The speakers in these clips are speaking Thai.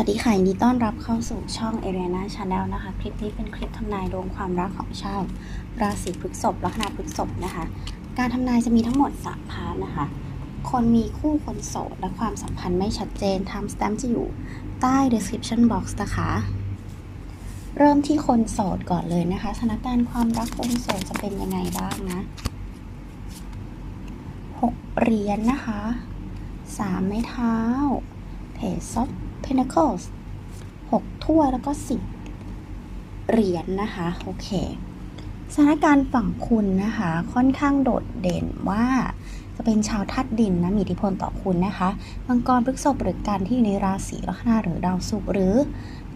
วัสดีค่ะยินดีต้อนรับเข้าสู่ช่อง a r i a n a Channel นะคะ คลิปนี้เป็นคลิปทำนายดวงความรักของชาวราศีพฤษภลัคนาพฤษภนะคะ การทำนายจะมีทั้งหมด3พาร์ทนะคะ คนมีคู่คนโสดและความสัมพันธ์ไม่ชัดเจน time stamp จะอยู่ใต้ description box นะคะ เริ่มที่คนโสดก่อนเลยนะคะสถานการณ์ความรักคนโสดจะเป็นยังไงบ้างนะหกเหรียญนะคะสามไม้เท้า Page of Pentacles หกถ้วยแล้วก็สิบเหรียญนะคะ โอเค สถานการณ์ฝั่งคุณนะคะ ค่อนข้างโดดเด่นว่าจะเป็นชาวธาตุดินนะมีอิทธิพลต่อคุณนะคะมังกรพฤษภหรือการที่อยู่ในราศีลัคนาหรือดาวศุกร์หรือ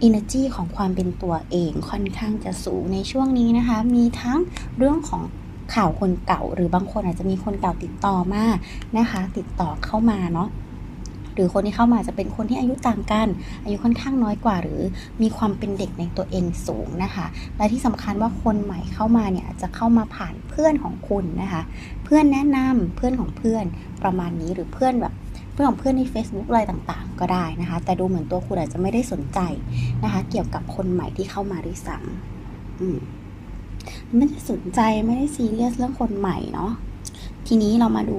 energy ของความเป็นตัวเองค่อนข้างจะสูงในช่วงนี้นะคะ มีทั้งเรื่องของข่าวคนเก่า หรือบางคนอาจจะมีคนเก่าติดต่อมานะคะ ติดต่อเข้ามาเนาะ หรือคนที่เข้ามาจะเป็นคนที่อายุต่างกัน อายุค่อนข้างน้อยกว่า หรือมีความเป็นเด็กในตัวเองสูงนะคะ และที่สำคัญว่าคนใหม่เข้ามาเนี่ยจะเข้ามาผ่านเพื่อนของคุณนะคะ เพื่อนแนะนำเพื่อนของเพื่อนประมาณนี้หรือเพื่อนแบบเพื่อนของเพื่อนใน Facebook อะไรต่างๆ ก็ได้นะคะ แต่ดูเหมือนตัวคุณอาจจะไม่ได้สนใจนะคะ เกี่ยวกับคนใหม่ที่เข้ามาด้วยซ้ำมไม่ได้สนใจไม่ได้ซีเรียสเรื่องคนใหม่เนาะทีนี้เรามาดู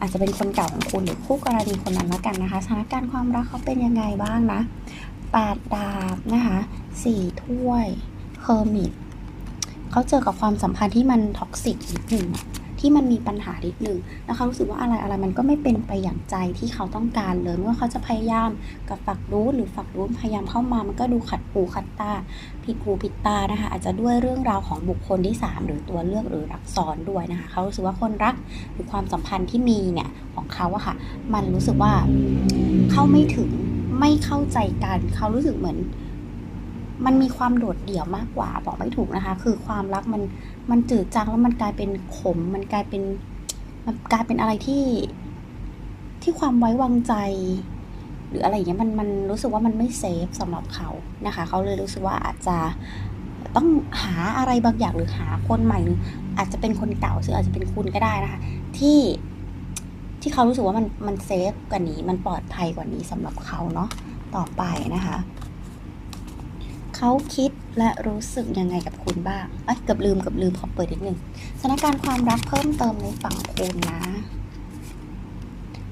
อาจจะเป็นคนเก่าของคุณหรือคู่กรณีคนนั้นละกันนะคะสถานการณ์ความรักเขาเป็นยังไงบ้างนะแปดดาบนะคะสี่ถ้วยเฮอร์มิตเขาเจอกับความสัมพันธ์ที่มันท็อกซิกนิดหนึ่ง ที่มันมีปัญหานิดหนึ่งแล้วเขารู้สึกว่าอะไรอะไรมันก็ไม่เป็นไปอย่างใจที่เขาต้องการเลยไม่ว่าเขาจะพยายามกับฝักรู้หรือฝักรู้พยายามเข้ามามันก็ดูขัดหูขัดตาผิดหูผิดตานะคะ อาจจะด้วยเรื่องราวของบุคคลที่สามหรือตัวเลือกหรือรักซ้อนด้วยนะคะเขารู้สึกว่าคนรักหรือความสัมพันธ์ที่มีเนี่ยของเขาอะค่ะ มันรู้สึกว่าเข้าไม่ถึงไม่เข้าใจกันเขารู้สึกเหมือน มันมีความโดดเดี่ยวมากกว่าบอกไม่ถูกนะคะ คือความรักมันมันจืดจางแล้วมันกลายเป็นขม มันกลายเป็นมันกลายเป็นอะไรที่ที่ความไว้วางใจ หรืออะไรอย่างเงี้ยมันมันรู้สึกว่ามันไม่เซฟสำหรับเขานะคะ เขาเลยรู้สึกว่าอาจจะต้องหาอะไรบางอย่างหรือหาคนใหม่หรืออาจจะเป็นคนเก่าซึ่งอาจจะเป็นคุณก็ได้นะคะ ที่ที่เขารู้สึกว่ามันมันเซฟกว่านี้ มันปลอดภัยกว่านี้สำหรับเขาเนาะต่อไปนะคะ เขาคิดและรู้สึกยังไงกับคุณบ้างเอ้ยเกือบลืมเกือบลืมขอเปิดนิดนึงสถานการณ์ความรักเพิ่มเติมในฝั่งคุณนะ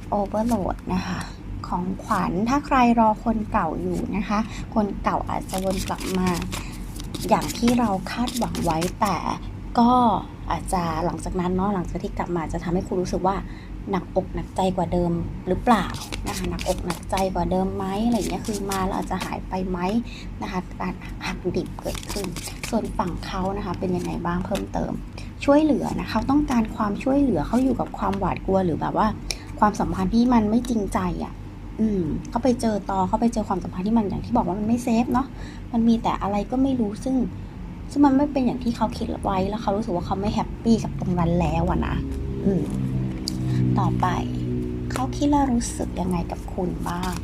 โอเวอร์โหลดนะคะของขวัญถ้าใครรอคนเก่าอยู่นะคะ คนเก่าอาจจะวนกลับมา อย่างที่เราคาดหวังไว้แต่ก็อาจจะหลังจากนั้นเนาะหลังจากที่กลับมาจะทำให้คุณรู้สึกว่า หนักอกหนักใจกว่าเดิมหรือเปล่านะคะหนักอกหนักใจกว่าเดิมไหมอะไรอย่างเงี้ยคือมาแล้วอาจจะหายไปไหมนะคะการหักดิบเกิดขึ้น ส่วนฝั่งเขานะคะเป็นยังไงบ้างเพิ่มเติม ช่วยเหลือนะเขาต้องการความช่วยเหลือเขาอยู่กับความหวาดกลัวหรือแบบว่า ความสัมพันธ์ที่มันไม่จริงใจอะอืมเขาไปเจอต่อเขาไปเจอความสัมพันธ์ที่มันอย่างที่บอกว่ามันไม่เซฟเนาะมันมีแต่อะไรก็ไม่รู้ซึ่ง ซึ่งมันไม่เป็นอย่างที่เขาคิดไว้แล้วเขารู้สึกว่าเขาไม่แฮปปี้กับตรงนั้นแล้วอะนะอืม ต่อไป เขาคิดและรู้สึกยังไงกับคุณบ้าง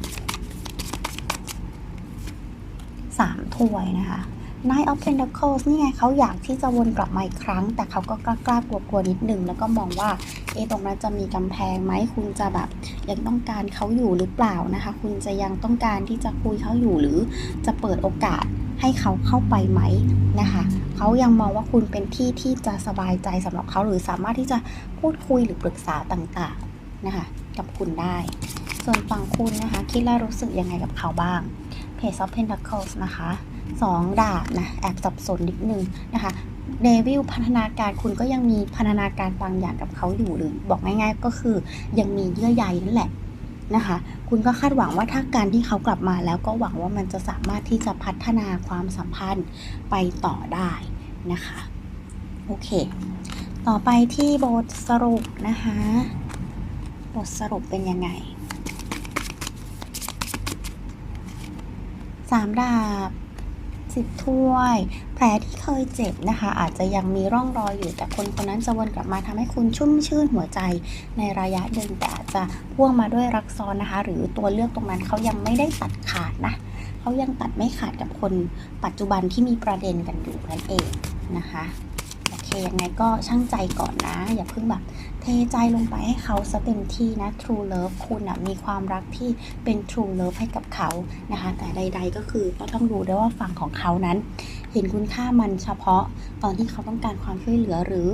สามถ้วยนะคะ Nine of Pentacles นี่ไงเขาอยากที่จะวนกลับมาอีกครั้ง แต่เขาก็กล้ากล้ากลัวกลัวนิดนึงแล้วก็มองว่าเอตรงนั้นจะมีกำแพงไหมคุณจะแบบยังต้องการเขาอยู่หรือเปล่านะคะ คุณจะยังต้องการที่จะคุยเขาอยู่หรือจะเปิดโอกาสให้เขาเข้าไปไหมนะคะเขายังมองว่าคุณเป็นที่ที่จะสบายใจสำหรับเขาหรือสามารถที่จะพูดคุยหรือปรึกษาต่างๆนะคะกับคุณได้ ส่วนฝั่งคุณนะคะคิดและรู้สึกยังไงกับเขาบ้าง Page of Pentacles นะคะ สองดาบนะแอบสับสนนิดนึงนะคะเดวิลพัฒนาการคุณก็ยังมีพัฒนาการบางอย่างกับเขาอยู่หรือบอกง่ายๆ ก็คือยังมีเยื่อใยนั่นแหละนะคะ คุณก็คาดหวังว่าถ้าการที่เขากลับมาแล้วก็หวังว่ามันจะสามารถที่จะพัฒนาความสัมพันธ์ไปต่อได้นะคะโอเค ต่อไปที่บทสรุปนะคะ บทสรุปเป็นยังไงสามดาบ สิบถ้วย แผลที่เคยเจ็บนะคะ อาจจะยังมีร่องรอยอยู่ แต่คนคนนั้นจะวนกลับมาทำให้คุณชุ่มชื่นหัวใจในระยะหนึ่งแต่อาจจะพ่วงมาด้วยรักซ้อนนะคะ หรือตัวเลือกตรงนั้นเขายังไม่ได้ตัดขาดนะเขายังตัดไม่ขาดกับคนปัจจุบันที่มีประเด็นกันอยู่นั่นเองนะคะ โอเคยังไงก็ช่างใจก่อนนะ อย่าเพิ่งแบบเทใจลงไปให้เขาซะเต็มที่นะ True Love คุณอะมีความรักที่เป็น True Love ให้กับเขานะคะ แต่ใด ๆ ก็คือก็ต้องรู้ด้วยว่าฝั่งของเขานั้น เห็นคุณค่ามันเฉพาะตอนที่เขาต้องการความช่วยเหลือหรือ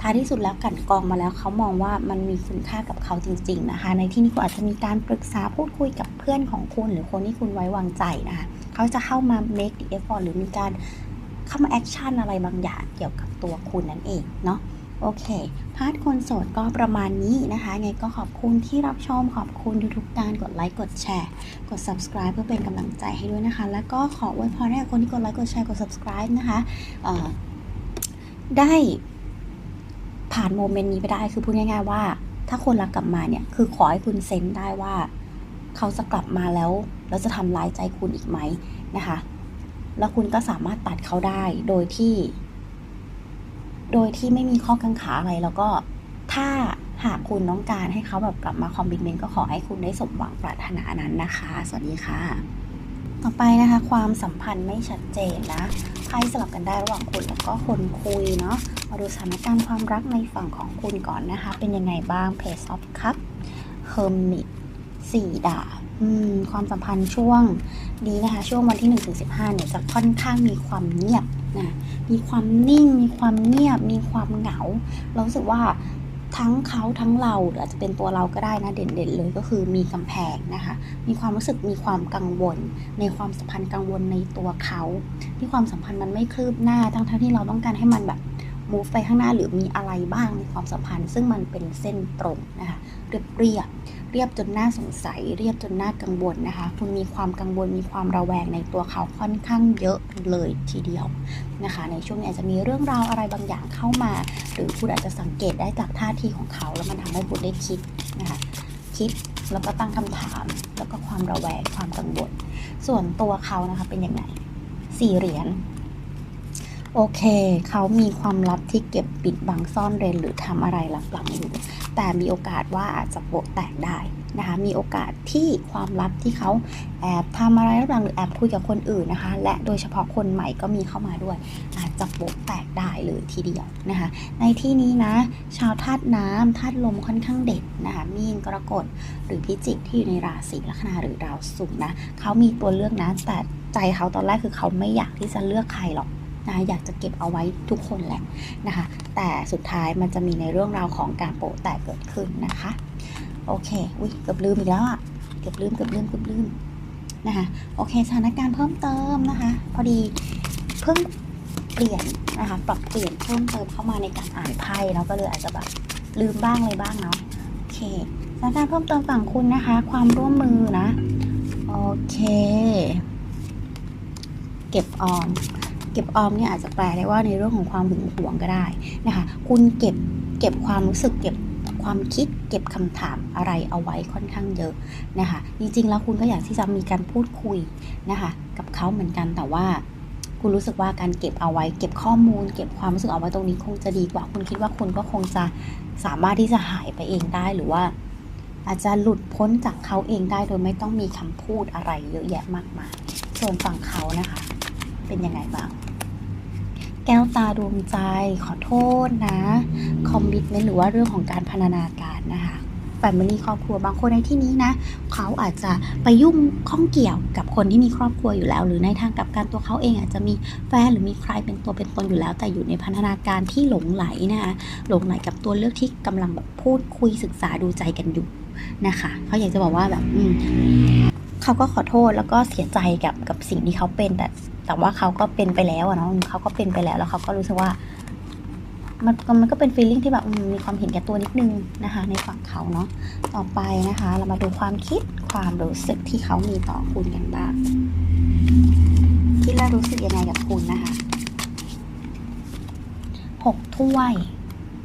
ท้ายที่สุดแล้วกันกรองมาแล้วเขามองว่ามันมีคุณค่ากับเขาจริง ๆนะคะ ในที่นี้คุณอาจจะมีการปรึกษาพูดคุยกับเพื่อนของคุณ หรือคนที่คุณไว้วางใจนะคะเขาจะเข้ามา make the effort หรือมีการ เข้ามา action อะไรบางอย่างเกี่ยวกับตัวคุณนั่นเองเนาะโอเค พาร์ทคนโสดก็ประมาณนี้นะคะไงก็ขอบคุณที่รับชม ขอบคุณทุกๆการกดไลค์ กดแชร์ กด subscribe เพื่อเป็นกำลังใจให้ด้วยนะคะ แล้วก็ขออวยพรให้คนที่กดไลค์ กดแชร์ กด subscribe นะคะได้ผ่านโมเมนต์นี้ไปได้คือพูดง่ายๆว่า ถ้าคนรักกลับมาเนี่ย คือขอให้คุณเซนได้ว่า เขาจะกลับมาแล้ว แล้วจะทำร้ายใจคุณอีกไหมนะคะ แล้วคุณก็สามารถตัดเขาได้โดยที่ โดยที่ไม่มีข้อกังขาอะไรแล้วก็ถ้าหากคุณต้องการให้เขาแบบกลับมาคอมบิเมนต์ก็ขอให้คุณได้สมหวังปรารถนานั้นนะคะ สวัสดีค่ะ ต่อไปนะคะ ความสัมพันธ์ไม่ชัดเจนนะไพ่สลับกันได้ระหว่างคุณแล้วก็คนคุยเนาะมาดูสถานการณ์ความรักในฝั่งของคุณก่อนนะคะ เป็นยังไงบ้าง Page of Cup Hermit สี่ดาบความสัมพันธ์ช่วงนี้นะคะ ช่วงวันที่1ถึง15เนี่ยจะค่อนข้างมีความเงียบนะมีความนิ่ง มีความเงียบ มีความเหงา เราสึกว่าทั้งเขาทั้งเราหรืออาจจะเป็นตัวเราก็ได้นะเด่นๆเลยก็คือมีกำแพงนะคะ มีความรู้สึกมีความกังวล ในความสัมพันธ์กังวลในตัวเขาที่ความสัมพันธ์มันไม่คืบหน้าทั้งๆที่เราต้องการให้มันแบบ move ไปข้างหน้าหรือมีอะไรบ้างในความสัมพันธ์ ซึ่งมันเป็นเส้นตรงนะคะเรียบเรียบ เรียบจนน่าสงสัย เรียบจนน่ากังวลนะคะ คุณมีความกังวลมีความระแวงในตัวเขาค่อนข้างเยอะเลยทีเดียวนะคะ ในช่วงนี้อาจจะมีเรื่องราวอะไรบางอย่างเข้ามา หรือคุณอาจจะสังเกตได้จากท่าทีของเขา แล้วมันทำให้คุณได้คิดนะคะคิดแล้วก็ตั้งคำถาม แล้วก็ความระแวงความกังวลส่วนตัวเขานะคะเป็นยังไงสี่เหรียญ โอเค เขามีความลับที่เก็บปิดบังซ่อนเร้นหรือทำอะไรลับหลังอยู่ แต่มีโอกาสว่าอาจจะโปะแตกได้นะคะ มีโอกาสที่ความลับที่เขาแอบทำอะไรลับหลังหรือแอบคุยกับคนอื่นนะคะ และโดยเฉพาะคนใหม่ก็มีเข้ามาด้วย อาจจะโปะแตกได้เลยทีเดียวนะคะ ในที่นี้นะ ชาวธาตุน้ำธาตุลมค่อนข้างเด่นนะคะ มีนกรกฎหรือพิจิกที่อยู่ในราศีลัคนาหรือดาวศุกร์นะ เขามีตัวเลือกนะแต่ใจเขาตอนแรกคือเขาไม่อยากที่จะเลือกใครหรอก นะอยากจะเก็บเอาไว้ทุกคนแหละนะคะ แต่สุดท้ายมันจะมีในเรื่องราวของการโปะแตกเกิดขึ้นนะคะ โอเคอุ้ยเกือบลืมอีกแล้วอะเกือบลืมเกือบลืมเกือบลืมนะคะโอเคสถานการณ์เพิ่มเติมนะคะ พอดีเพิ่งเปลี่ยนนะคะปรับเปลี่ยนเพิ่มเติมเข้ามาในการอ่านไพ่แล้วก็เลยอาจจะแบบลืมบ้างเลยบ้างเนาะโอเคสถานการณ์เพิ่มเติมฝั่งคุณนะคะ ความร่วมมือนะโอเค เก็บออม ก็บออมเนี่ยอาจจะแปลได้ว่าในเรื่องของความหึงหวงก็ได้นะคะ คุณเก็บเก็บความรู้สึกเก็บความคิดเก็บคำถามอะไรเอาไว้ค่อนข้างเยอะนะคะ จริงๆ แล้วคุณก็อยากที่จะมีการพูดคุยนะคะกับเขาเหมือนกันแต่ว่าคุณรู้สึกว่าการเก็บเอาไว้ เก็บข้อมูล เก็บความรู้สึกเอาไว้ตรงนี้คงจะดีกว่า คุณคิดว่าคุณก็คงจะสามารถที่จะหายไปเองได้หรือว่า อาจจะหลุดพ้นจากเขาเองได้โดยไม่ต้องมีคำพูดอะไรเยอะแยะมากมายส่วนฝั่งเขานะคะ เป็นยังไงบ้าง แก้วตาดวงใจ ขอโทษนะคอมมิชเมนต์หรือว่าเรื่องของการพันนาการนะคะแฟมิลี่ครอบครัวบางคนในที่นี้นะ เขาอาจจะไปยุ่งข้องเกี่ยวกับคนที่มีครอบครัวอยู่แล้ว หรือในทางกับการตัวเขาเองอาจจะมีแฟนหรือมีใครเป็นตัวเป็นตนอยู่แล้ว แต่อยู่ในพันธนาการที่หลงไหลนะคะหลงไหลกับตัวเลือกที่กำลังแบบพูดคุยศึกษาดูใจกันอยู่นะคะเขาอยากจะบอกว่าแบบอืม เขาก็ขอโทษแล้วก็เสียใจกับกับสิ่งที่เขาเป็นแต่แต่ว่าเขาก็เป็นไปแล้วอะเนาะเขาก็เป็นไปแล้วแล้วเขาก็รู้สึกว่า มันมันก็เป็นฟีลลิ่งที่แบบมีความเห็นแก่ตัวนิดนึงนะคะ ในฝั่งเขาเนาะต่อไปนะคะ เรามาดูความคิดความรู้สึกที่เขามีต่อคุณกันบ้างคิดและรู้สึกยังไงกับคุณนะคะหกถ้วย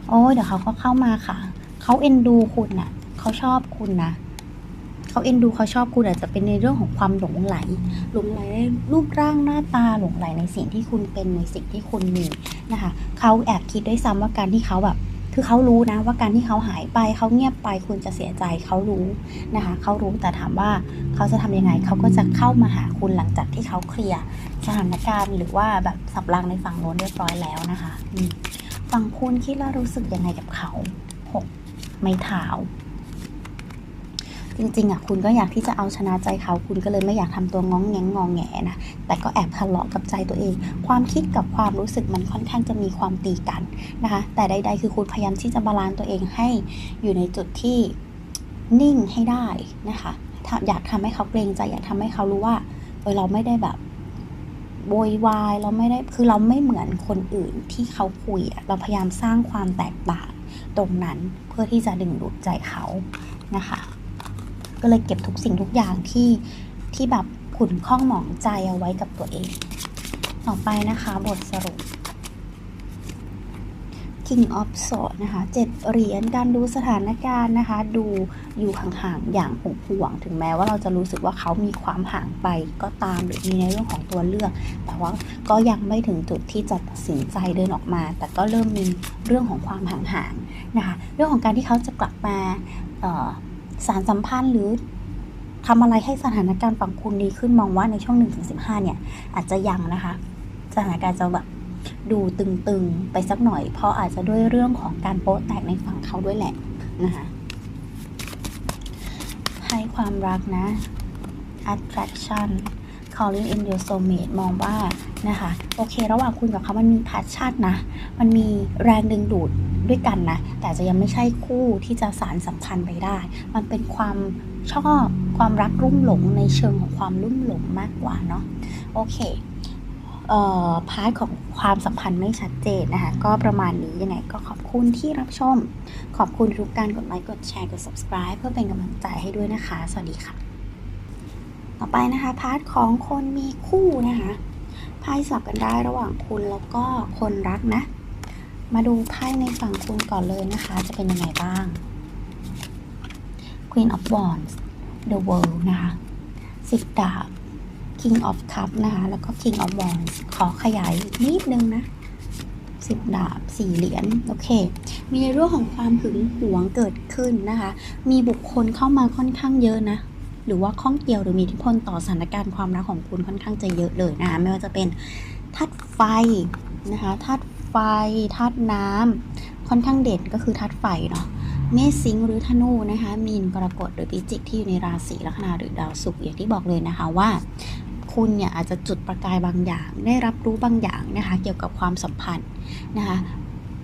โอ้ยเดี๋ยวเขาก็เข้ามาค่ะ เขาเอ็นดูคุณน่ะ เขาชอบคุณนะ เขาเอ็นดูเขาชอบคุณอาจจะเป็นในเรื่องของความหลงไหล หลงไหลในรูปร่างหน้าตาหลงไหลในสิ่งที่คุณเป็นในสิ่งที่คุณมีนะคะเขาแอบคิดด้วยซ้ำว่าการที่เขาแบบคือเขารู้นะว่าการที่เขาหายไปเขาเงียบไปคุณจะเสียใจเขารู้นะคะเขารู้แต่ถามว่าเขาจะทำยังไงเขาก็จะเข้ามาหาคุณหลังจากที่เขาเคลียร์สถานการณ์หรือว่าแบบสับรางในฝั่งโน้นเรียบร้อยแล้วนะคะฝั่งคุณคิดแล้วรู้สึกยังไงกับเขาหกไม้เท้า จริงๆอะคุณก็อยากที่จะเอาชนะใจเขาคุณก็เลยไม่อยากทำตัวง้องแงงงองแงนะแต่ก็แอบทะเลาะกับใจตัวเอง ความคิดกับความรู้สึกมันค่อนข้างจะมีความตีกันนะคะ แต่ใดๆคือคุณพยายามที่จะบาลานซ์ตัวเองให้อยู่ในจุดที่นิ่งให้ได้นะคะอยากทำให้เขาเกรงใจ อยากทำให้เขารู้ว่าเออเราไม่ได้แบบโวยวายเราไม่ได้คือเราไม่เหมือนคนอื่นที่เขาคุยเราพยายามสร้างความแตกต่างตรงนั้นเพื่อที่จะดึงดูดใจเขานะคะ ก็เลยเก็บทุกสิ่งทุกอย่างที่ที่แบบขุนข้องหมองใจเอาไว้กับตัวเอง ต่อไปนะคะ บทสรุป King of Swords นะคะเจ็ดเหรียญการดูสถานการณ์นะคะ ดูอยู่ห่างๆอย่างห่วงๆถึงแม้ว่าเราจะรู้สึกว่าเขามีความห่างไปก็ตามหรือมีในเรื่องของตัวเลือก แต่ว่าก็ยังไม่ถึงจุดที่จะตัดสินใจเดินออกมา แต่ก็เริ่มมีเรื่องของความห่างๆนะคะ เรื่องของการที่เขาจะกลับมา สารสัมพันธ์หรือทำอะไรให้สถานการณ์ฝั่งคุณดีขึ้นมองว่าในช่วง1-15 เนี่ย อาจจะยังนะคะ สถานการณ์จะแบบดูตึงๆไปสักหน่อย เพราะอาจจะด้วยเรื่องของการโป๊ะแตกในฝั่งเขาด้วยแหละนะคะให้ความรักนะ attraction calling in your soulmate มองว่านะคะ โอเค ระหว่างคุณกับเขามันมี passion นะ มันมีแรงดึงดูด ด้วยกันนะ แต่จะยังไม่ใช่คู่ที่จะสารสัมพันธ์ไปได้ มันเป็นความชอบความรักรุ่มหลงในเชิงของความรุ่มหลงมากกว่าเนาะโอเคเอ่อพาร์ทของความสัมพันธ์ไม่ชัดเจนนะคะ ก็ประมาณนี้ยังไงก็ขอบคุณที่รับชม ขอบคุณทุกการกดไลค์กดแชร์กด subscribe เพื่อเป็นกำลังใจให้ด้วยนะคะ สวัสดีค่ะ ต่อไปนะคะ พาร์ทของคนมีคู่นะคะไพ่สลับกันได้ระหว่างคุณแล้วก็คนรักนะ มาดูไพ่ในฝั่งคุณก่อนเลยนะคะ จะเป็นยังไงบ้าง Queen of Wands The World นะคะสิบดาบ King of Cup นะคะ แล้วก็ King of Wands ขอขยายอีกนิดนึงนะสิบดาบสี่เหรียญโอเค มีในเรื่องของความหึงหวงเกิดขึ้นนะคะ มีบุคคลเข้ามาค่อนข้างเยอะนะ หรือว่าข้องเกี่ยวหรือมีอิทธิพลต่อสถานการณ์ความรักของคุณค่อนข้างจะเยอะเลยนะคะไม่ว่าจะเป็นธาตุไฟนะคะธาตุ ไฟธาตุน้ำค่อนข้างเด่นก็คือธาตุไฟเนาะเมษสิงหรือธนูนะคะ มีนกรกฎหรือพิจิกที่อยู่ในราศีลัคนาหรือดาวศุกร์อย่างที่บอกเลยนะคะว่าคุณเนี่ยอาจจะจุดประกายบางอย่าง ได้รับรู้บางอย่างนะคะเกี่ยวกับความสัมพันธ์นะคะ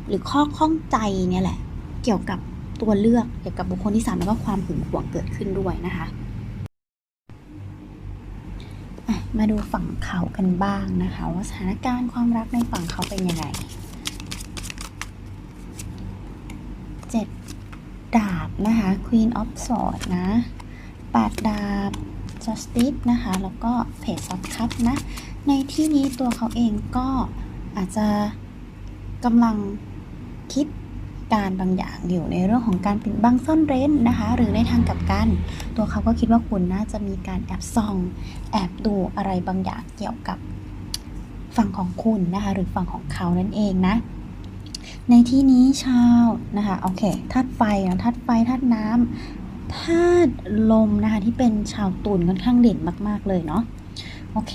หรือข้อข้องใจเนี่ยแหละเกี่ยวกับตัวเลือกเกี่ยวกับบุคคลที่สามแล้วก็ความหึงหวงเกิดขึ้นด้วยนะคะมาดูฝั่งเขากันบ้างนะคะ ว่าสถานการณ์ความรักในฝั่งเขาเป็นยังไง เจ็ดดาบนะคะ Queen of Swords นะแปดดาบ Justice นะคะ แล้วก็ Page of Cups นะ ในที่นี้ตัวเขาเองก็อาจจะกำลังคิดการบางอย่างอยู่ในเรื่องของการปิดบังซ่อนเร้นนะคะ หรือในทางกลับกัน ตัวเขาก็คิดว่าคุณน่าจะมีการแอบส่อง แอบดูอะไรบางอย่างเกี่ยวกับฝั่งของคุณนะคะ หรือฝั่งของเขานั่นเองนะ ในที่นี้ชาวนะคะโอเคธาตุไฟนะธาตุไฟธาตุน้ำธาตุลมนะคะที่เป็นชาวตุลค่อนข้างเด่นมาก ๆ เลยเนาะโอเค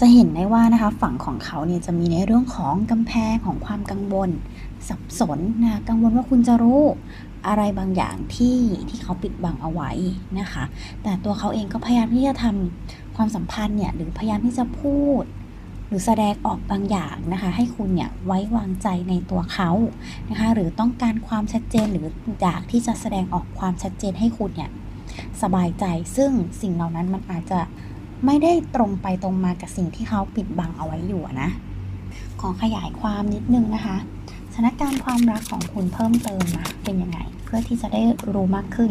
จะเห็นได้ว่านะคะฝั่งของเขาเนี่ยจะมีในเรื่องของกำแพงของความกังวลสับสนนะะกังวลว่าคุณจะรู้อะไรบางอย่างที่ที่เขาปิดบังเอาไว้นะคะ แต่ตัวเขาเองก็พยายามที่จะทำความสัมพันธ์เนี่ยหรือพยายามที่จะพูด หรือแสดงออกบางอย่างนะคะให้คุณเนี่ยไว้วางใจในตัวเขานะคะหรือต้องการความชัดเจนหรืออยากที่จะแสดงออกความชัดเจนให้คุณเนี่ยสบายใจซึ่งสิ่งเหล่านั้นมันอาจจะไม่ได้ตรงไปตรงมากับสิ่งที่เขาปิดบังเอาไว้อยู่นะ ขอขยายความนิดนึงนะคะสถานการณ์ความรักของคุณเพิ่มเติมนะเป็นยังไง เพื่อที่จะได้รู้มากขึ้น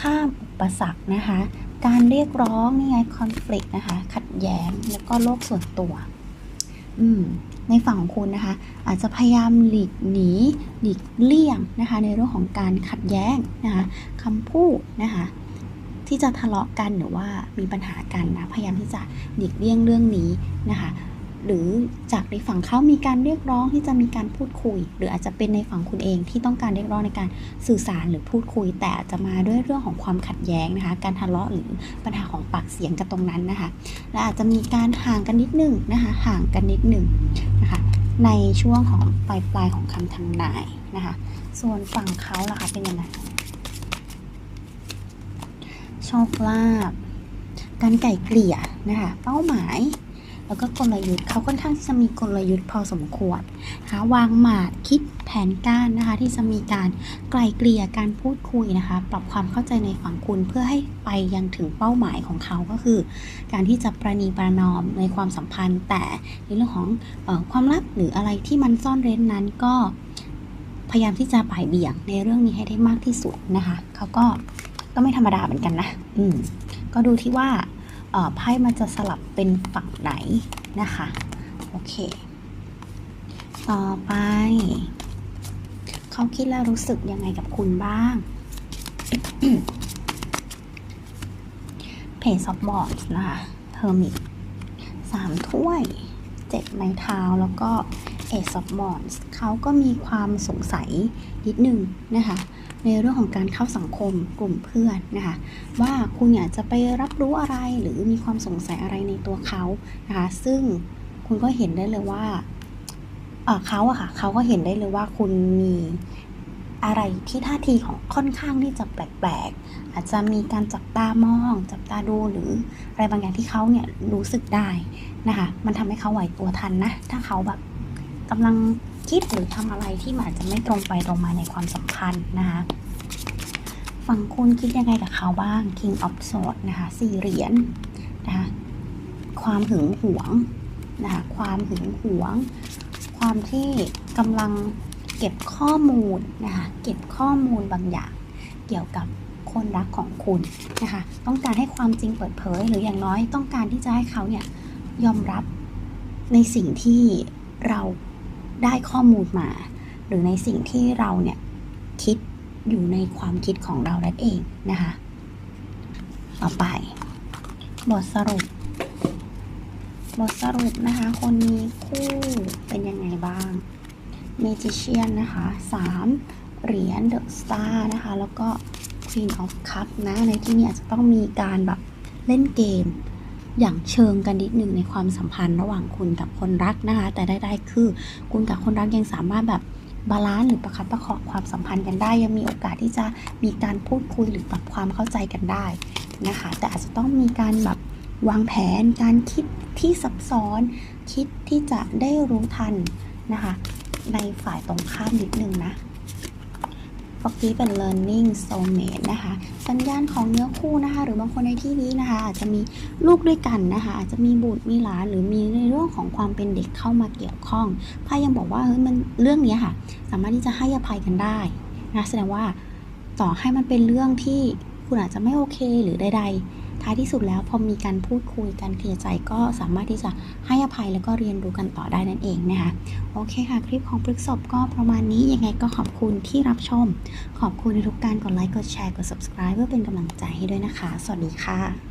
ข้ามอุปสรรคนะคะ การเรียกร้องนี่ไง conflict นะคะ ขัดแย้งแล้วก็โลกส่วนตัว ในฝั่งของคุณนะคะ อาจจะพยายามหลีกหนีหลีกเลี่ยงนะคะ ในเรื่องของการขัดแย้งนะคะคำพูดนะคะที่จะทะเลาะกันหรือว่ามีปัญหากันนะพยายามที่จะหลีกเลี่ยงเรื่องนี้นะคะ หรือจากในฝั่งเขามีการเรียกร้องที่จะมีการพูดคุย หรืออาจจะเป็นในฝั่งคุณเองที่ต้องการเรียกร้องในการสื่อสารหรือพูดคุย แต่อาจจะมาด้วยเรื่องของความขัดแย้งนะคะ การทะเลาะหรือปัญหาของปากเสียงกันตรงนั้นนะคะ และอาจจะมีการห่างกันนิดนึงนะคะห่างกันนิดนึงนะคะในช่วงของปลายปลายของคำทำนายนะคะ ส่วนฝั่งเขาล่ะคะเป็นยังไงโชคลาภการไก่เกลี่ยนะคะ เป้าหมาย แล้วก็กลยุทธ์เขาค่อนข้างที่จะมีกลยุทธ์พอสมควรนะคะวางหมากคิดแผนการนะคะที่จะมีการไกล่เกลี่ยการพูดคุยนะคะ ปรับความเข้าใจในฝั่งคุณเพื่อให้ไปยังถึงเป้าหมายของเขาก็คือ การที่จะประนีประนอมในความสัมพันธ์ แต่ในเรื่องของออความลับหรืออะไรที่มันซ่อนเร้นนั้นก็พยายามที่จะบ่ายเบี่ยงในเรื่องนี้ให้ได้มากที่สุดนะคะเขาก็ก็ไม่ธรรมดาเหมือนกันนะ อืม ก็ดูที่ว่า ไพ่มันจะสลับเป็นฝั่งไหนนะคะ โอเค ต่อไป เขาคิดและรู้สึกยังไงกับคุณบ้าง เพจซอฟบอร์ดนะคะเฮอร์มิตสามถ้วยเจ็ดไม้เท้าแล้วก็เอซอฟบอร์เขาก็มีความสงสัยนิดนึงนะคะ ในเรื่องของการเข้าสังคมกลุ่มเพื่อนนะคะว่าคุณอยากจะไปรับรู้อะไรหรือมีความสงสัยอะไรในตัวเขานะคะซึ่งคุณก็เห็นได้เลยว่าเขาอะค่ะเขาก็เห็นได้เลยว่าคุณมีอะไรที่ท่าทีของค่อนข้างที่จะแปลกๆ อาจจะมีการจับตามอง จับตาดูหรืออะไรบางอย่างที่เขาเนี่ยรู้สึกได้นะคะ มันทำให้เขาไหวตัวทันนะ ถ้าเขาแบบกำลัง คิดหรือทำอะไรที่อาจจะไม่ตรงไปตรงมาในความสัมพันธ์นะคะฝั่งคุณคิดยังไงกับเขาบ้าง King of Swords นะคะสี่เหรียญนะคะความหึงหวงนะคะความหึงหวง ความที่กำลังเก็บข้อมูลนะคะเก็บข้อมูลบางอย่างเกี่ยวกับคนรักของคุณนะคะต้องการให้ความจริงเปิดเผย หรืออย่างน้อยต้องการที่จะให้เขาเนี่ยยอมรับในสิ่งที่เรา ได้ข้อมูลมา หรือในสิ่งที่เราเนี่ยคิดอยู่ในความคิดของเรานั่นเองนะคะ ต่อไป บทสรุป บทสรุปนะคะ คนมีคู่เป็นยังไงบ้าง Magician นะคะ3เหรียญ The Star นะคะ แล้วก็ Queen of Cup นะ ในที่นี้อาจจะต้องมีการแบบเล่นเกม อย่างเชิงกันนิดหนึ่งในความสัมพันธ์ระหว่างคุณกับคนรักนะคะ แต่ได้ๆคือ คุณกับคนรักยังสามารถแบบบาลานซ์หรือประคับประคองความสัมพันธ์กันได้ ยังมีโอกาสที่จะมีการพูดคุยหรือปรับความเข้าใจกันได้นะคะ แต่อาจจะต้องมีการแบบวางแผนการคิดที่ซับซ้อน คิดที่จะได้รู้ทันนะคะ ในฝ่ายตรงข้ามนิดนึงนะ เมื่อกี้เป็น learning soulmate นะคะ สัญญาณของเนื้อคู่นะคะ หรือบางคนในที่นี้นะคะ อาจจะมีลูกด้วยกันนะคะ อาจจะมีบุตรมีหลานหรือมีในเรื่องของความเป็นเด็กเข้ามาเกี่ยวข้องไพ่ยังบอกว่าเฮ้ยมันเรื่องนี้ค่ะ สามารถที่จะให้อภัยกันได้นะแสดงว่าต่อให้มันเป็นเรื่องที่คุณอาจจะไม่โอเคหรือใดๆ ท้ายที่สุดแล้วพอมีการพูดคุยกันเคลียร์ใจก็สามารถที่จะให้อภัยแล้วก็เรียนรู้กันต่อได้นั่นเองนะคะโอเคค่ะ คลิปของปรึกษบก็ประมาณนี้ยังไงก็ขอบคุณที่รับชม ขอบคุณในทุกการกดไลค์กดแชร์กด subscribe เพื่อเป็นกำลังใจให้ด้วยนะคะ สวัสดีค่ะ